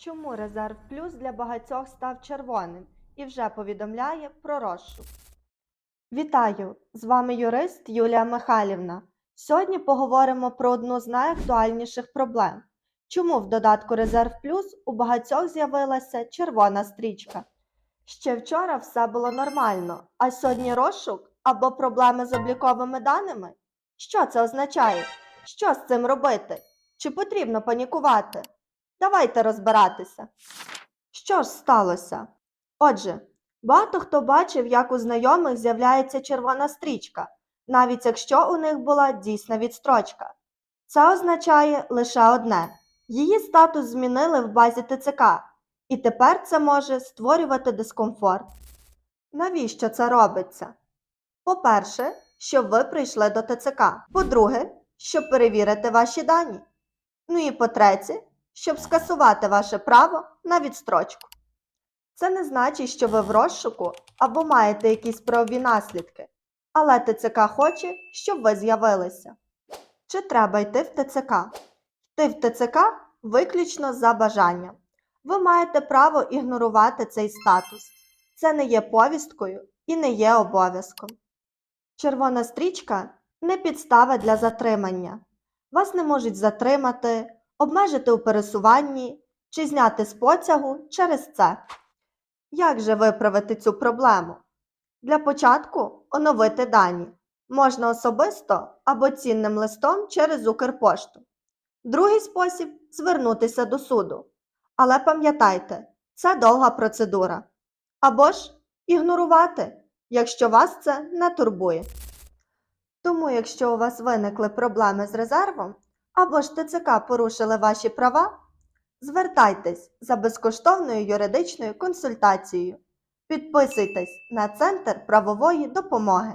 Чому резерв плюс для багатьох став червоним і вже повідомляє про розшук? Вітаю! З вами юрист Юлія Михайлівна. Сьогодні поговоримо про одну з найактуальніших проблем. Чому в додатку Резерв Плюс у багатьох з'явилася червона стрічка? Ще вчора все було нормально, а сьогодні розшук або проблеми з обліковими даними? Що це означає? Що з цим робити? Чи потрібно панікувати? Давайте розбиратися. Що ж сталося? Отже, багато хто бачив, як у знайомих з'являється червона стрічка, навіть якщо у них була дійсна відстрочка. Це означає лише одне: її статус змінили в базі ТЦК, і тепер це може створювати дискомфорт. Навіщо це робиться? По-перше, щоб ви прийшли до ТЦК. По-друге, щоб перевірити ваші дані. Ну і по-третє, щоб скасувати ваше право на відстрочку. Це не значить, що ви в розшуку або маєте якісь правові наслідки, але ТЦК хоче, щоб ви з'явилися. Чи треба йти в ТЦК? Йти в ТЦК виключно за бажанням. Ви маєте право ігнорувати цей статус. Це не є повісткою і не є обов'язком. Червона стрічка не підстава для затримання. Вас не можуть затримати, обмежити у пересуванні чи зняти з потягу через це. Як же виправити цю проблему? Для початку оновити дані. Можна особисто або цінним листом через Укрпошту. Другий спосіб звернутися до суду. Але пам'ятайте, це довга процедура. Або ж ігнорувати, якщо вас це не турбує. Тому, якщо у вас виникли проблеми з резервом, або ж ТЦК порушили ваші права, звертайтесь за безкоштовною юридичною консультацією. Підписуйтесь на Центр правової допомоги.